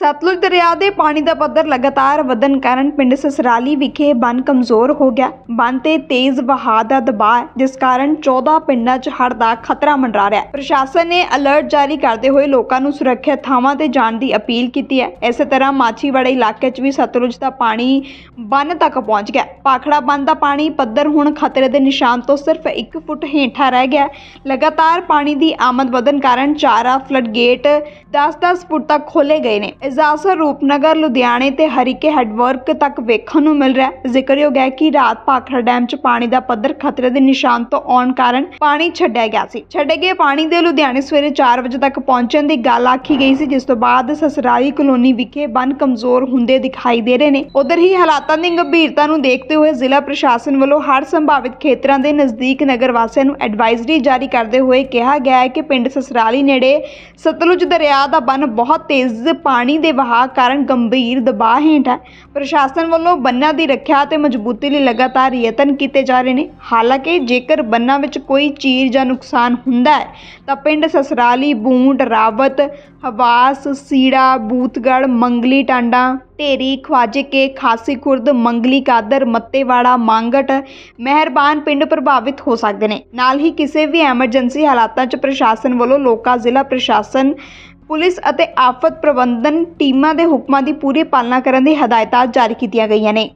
ਸਤਲੁਜ ਦਰਿਆ ਦੇ ਪਾਣੀ ਦਾ ਪੱਧਰ ਲਗਾਤਾਰ ਵਧਣ ਕਾਰਨ ਪਿੰਡ ਸਸਰਾਲੀ ਵਿਖੇ ਬੰਨ ਕਮਜ਼ੋਰ ਹੋ ਗਿਆ। ਬੰਨ ਤੇ ਤੇਜ਼ ਵਹਾਅ ਦਾ ਦਬਾਅ ਜਿਸ ਕਾਰਨ 14 ਪਿੰਡਾਂ 'ਚ ਹੜ੍ਹ ਦਾ ਖਤਰਾ ਮੰਡਰਾ ਰਿਹਾ ਹੈ। ਪ੍ਰਸ਼ਾਸਨ ਨੇ ਅਲਰਟ ਜਾਰੀ ਕਰਦੇ ਹੋਏ ਲੋਕਾਂ ਨੂੰ ਸੁਰੱਖਿਅਤ ਥਾਵਾਂ ਤੇ ਜਾਣ ਦੀ ਅਪੀਲ ਕੀਤੀ ਹੈ। ਇਸੇ ਤਰ੍ਹਾਂ ਮਾਛੀਵਾੜਾ ਇਲਾਕੇ 'ਚ ਵੀ ਸਤਲੁਜ ਦਾ ਪਾਣੀ ਬੰਨ ਤੱਕ ਪਹੁੰਚ ਗਿਆ ਪਾਖੜਾ ਬੰਨ ਦਾ ਪਾਣੀ ਪੱਧਰ ਹੁਣ ਖਤਰੇ ਦੇ ਨਿਸ਼ਾਨ ਤੋਂ ਸਿਰਫ 1 ਫੁੱਟ ਹੇਠਾਂ ਰਹਿ ਗਿਆ ਲਗਾਤਾਰ ਪਾਣੀ ਦੀ ਆਮਦ ਵਧਣ ਕਾਰਨ ਚਾਰਾ ਫਲੱਡ ਗੇਟ 10-10 ਫੁੱਟ ਤੱਕ ਖੋਲੇ ਗਏ ਨੇ। ਇਜਾਜ਼ਰ ਰੂਪਨਗਰ, ਲੁਧਿਆਣੇ ਤੇ ਹਰੀਕੇ ਹੈਡਵਰਕ ਤੱਕ ਵੇਖਣ ਨੂੰ ਮਿਲ ਰਿਹਾ ਜ਼ਿਕਰਯੋਗ ਹੈ ਕਿ ਰਾਤ ਭਾਖੜਾ ਡੈਮ 'ਚ ਪਾਣੀ ਦਾ ਪੱਧਰ ਖਤਰੇ ਦੇ ਨਿਸ਼ਾਨ ਤੋਂ ਆਉਣ ਕਾਰਨ ਪਾਣੀ ਛੱਡਿਆ ਗਿਆ ਸੀ। ਛੱਡੇ ਗਏ ਪਾਣੀ ਦੇ ਲੁਧਿਆਣੇ ਸਵੇਰੇ 4 ਵਜੇ ਤੱਕ ਪਹੁੰਚਣ ਦੀ ਗੱਲ ਆਖੀ ਗਈ ਸੀ, ਜਿਸ ਤੋਂ ਬਾਅਦ ਸਸਰਾਲੀ ਕਲੋਨੀ ਵਿਖੇ ਬੰਨ ਕਮਜ਼ੋਰ ਹੁੰਦੇ ਦਿਖਾਈ ਦੇ ਰਹੇ ਨੇ। ਉਧਰ ਹੀ ਹਾਲਾਤਾਂ ਦੀ ਗੰਭੀਰਤਾ ਨੂੰ ਦੇਖਦੇ ਹੋਏ ਜ਼ਿਲ੍ਹਾ ਪ੍ਰਸ਼ਾਸਨ ਵੱਲੋਂ ਹਰ ਸੰਭਾਵਿਤ ਖੇਤਰਾਂ ਦੇ ਨਜ਼ਦੀਕ ਨਗਰ ਵਾਸੀਆਂ ਨੂੰ ਐਡਵਾਈਜ਼ਰੀ ਜਾਰੀ ਕਰਦੇ ਹੋਏ ਕਿਹਾ ਗਿਆ ਹੈ ਕਿ ਪਿੰਡ ਸਸਰਾਲੀ ਨੇੜੇ ਸਤਲੁਜ ਦਰਿਆ ਦਾ ਬੰਨ ਬਹੁਤ ਤੇਜ਼ ਪਾਣੀ ਦੇ ਵਹਾਅ ਕਾਰਨ ਗੰਭੀਰ ਦਬਾਅ ਹੇਠ ਹੈ। ਪ੍ਰਸ਼ਾਸਨ ਵੱਲੋਂ ਬੰਨਾਂ ਦੀ ਰੱਖਿਆ ਤੇ ਮਜ਼ਬੂਤੀ ਲਈ ਲਗਾਤਾਰ ਯਤਨ ਕੀਤੇ ਜਾ ਰਹੇ ਨੇ। ਹਾਲਾਂਕਿ ਜੇਕਰ ਬੰਨਾਂ ਵਿੱਚ ਕੋਈ ਚੀਜ਼ ਜਾਂ ਨੁਕਸਾਨ ਹੁੰਦਾ ਹੈ, ਤਾਂ ਪਿੰਡ ਸਸਰਾਲੀ, ਬੂੰਡ, ਰਾਵਤ, ਹਵਾਸ, ਸੀੜਾ ਬੂਤਗੜ ਮੰਗਲੀ ਟਾਂਡਾ, ਢੇਰੀ ਖਵਾਜੇ ਕੇ ਖਾਸੀ ਖੁਰਦ ਮੰਗਲੀ ਕਾਦਰ, ਮੱਤੇਵਾੜਾ, ਮੰਗਟ ਮਿਹਰਬਾਨ ਪਿੰਡ ਪ੍ਰਭਾਵਿਤ ਹੋ ਸਕਦੇ ਨੇ। ਨਾਲ ਹੀ ਕਿਸੇ ਵੀ ਐਮਰਜੈਂਸੀ ਹਾਲਾਤਾਂ 'ਚ ਪ੍ਰਸ਼ਾਸਨ ਵੱਲੋਂ ਲੋਕਾਂ, ਜ਼ਿਲ੍ਹਾ ਪ੍ਰਸ਼ਾਸਨ ਪੁਲਿਸ ਅਤੇ ਆਫਤ ਪ੍ਰਬੰਧਨ ਟੀਮਾਂ ਦੇ ਹੁਕਮਾਂ ਦੀ ਪੂਰੀ ਪਾਲਣਾ ਕਰਨ ਦੀ ਹਦਾਇਤਾਂ ਜਾਰੀ ਕੀਤੀਆਂ ਗਈਆਂ ਨੇ।